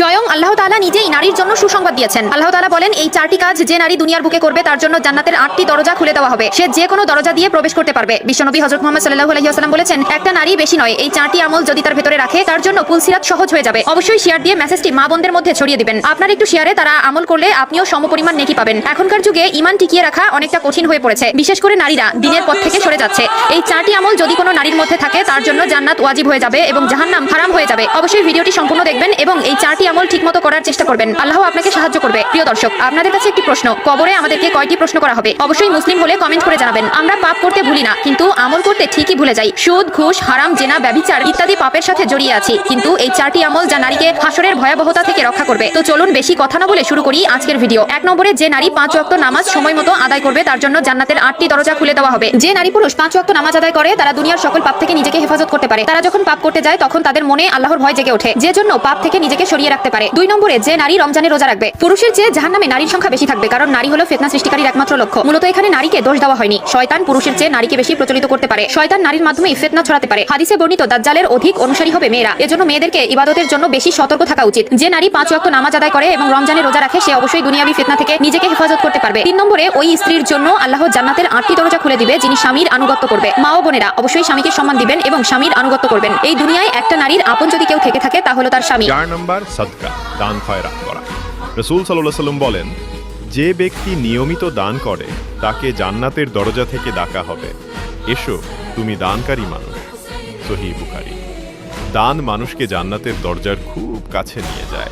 স্বয়ং আল্লাহ তালা নিজেই নারীর জন্য সুসংবাদ দিয়েছেন। আল্লাহ তালা বলেন, এই চারটি কাজ যে নারী দুনিয়ার বুকে করবে, তার জন্য জান্নাতের আটটি দরজা খুলে দেওয়া হবে। সে যে কোনো দরজা দিয়ে প্রবেশ করতে পারবে। বিশ্বনবী হযরত মুহাম্মদ সাল্লাল্লাহু আলাইহি ওয়াসাল্লাম বলেছেন, একটা নারী বেশি নয়, এই চারটি আমল যদি তার ভেতরে রাখে, তার জন্য পুলসিরাত সহজ হয়ে যাবে। অবশ্যই শেয়ার দিয়ে মেসেজটি মা বোনদের মধ্যে ছড়িয়ে দিবেন। আপনার একটু শেয়ারে তারা আমল করলে আপনিও সমপরিমাণ নেকি পাবেন। এখনকার যুগে ইমান টিকিয়ে রাখা অনেকটা কঠিন হয়ে পড়েছে। বিশেষ করে নারীরা দিনের পথ থেকে সরে যাচ্ছে। এই চারটি আমল যদি কোনো নারীর মধ্যে থাকে, তার জন্য জান্নাত ওয়াজিব হয়ে যাবে এবং জাহান্নাম হারাম হয়ে যাবে। অবশ্যই ভিডিওটি সম্পূর্ণ দেখবেন এবং এই চারটি আমল ঠিকমতো করার চেষ্টা করবেন। আল্লাহ আপনাকে সাহায্য করবে। প্রিয় দর্শক, আপনাদের কাছে একটি প্রশ্ন। কবরে আমাদেরকে কয়টি প্রশ্ন করা হবে? অবশ্যই মুসলিম হলে কমেন্ট করে জানাবেন। আমরা পাপ করতে ভুলি না, কিন্তু আমল করতে ঠিকই ভুলে যাই। সুদ, ঘুষ, হারাম, জেনা, ব্যভিচার ইত্যাদি পাপের সাথে জড়িয়ে আছি। কিন্তু এই চারটি আমল যা নারীকে হাসরের ভয়াবহতা থেকে রক্ষা করবে। তো চলুন বেশি কথা না বলে শুরু করি আজকের ভিডিও। এক নম্বরে, যে নারী পাঁচ ওয়াক্ত নামাজ সময় মতো আদায় করবে, তার জন্য জান্নাতের আটটি দরজা খুলে দেওয়া হবে। যে নারী পুরুষ পাঁচ ওয়াক্ত নামাজ আদায় করে, তারা দুনিয়ার সকল পাপ থেকে নিজেকে হেফাজত করতে পারে। তারা যখন পাপ করতে যায়, তখন তাদের মনে আল্লাহর ভয় জেগে ওঠে। যে জন্য পাপ থেকে নিজেকে সরিয়ে রাখতে পারে। দুই নম্বরে যে নারী রমজানে রোজা রাখবে, পুরুষের চেয়ে জাহান্নামে নারীর সংখ্যা বেশি থাকবে, কারণ নারী হলো ফেতনা সৃষ্টিকারীর একমাত্র লক্ষ্য। মূলত এখানে নারীকে দোষ দেওয়া হয়নি, শয়তান পুরুষের চেয়ে নারীকে বেশি প্রচলিত করতে পারে। শয়তান নারীর মাধ্যমেই ফেতনা ছড়াতে পারে। হাদিসে বর্ণিত, দাজ্জালের অধিক অনুসারী হবে মেয়েরা। এজন্য মেয়েদেরকে ইবাদতের জন্য বেশি সতর্ক থাকা উচিত। যে নারী পাঁচ ওয়াক্ত নামাজ আদায় করে এবং রমজানে রোজা রাখে, সে অবশ্যই দুনিয়াবি ফিতনা থেকে নিজেকে হেফাজত করতে পারবে। তিন নম্বরে, ওই স্ত্রীর জন্য আল্লাহ জান্নাতের আটটি দরজা খুলে দিবে, যিনি স্বামীর আনুগত্য করবে। মা ও বোনেরা অবশ্যই স্বামীকে সম্মান দিবেন এবং স্বামীর আনুগত্য করবেন। এই দুনিয়ায় একটা নারীর আপন যদি কেউ থেকে থাকে তাহলে তার স্বামী। সদকা, দান খয়রাত করা। রসুল সাল্লাহ সাল্লাম বলেন, যে ব্যক্তি নিয়মিত দান করে, তাকে জান্নাতের দরজা থেকে ডাকা হবে। এসো, তুমি দানকারী মানুষ। সহি বুকারি দান মানুষকে জান্নাতের দরজার খুব কাছে নিয়ে যায়।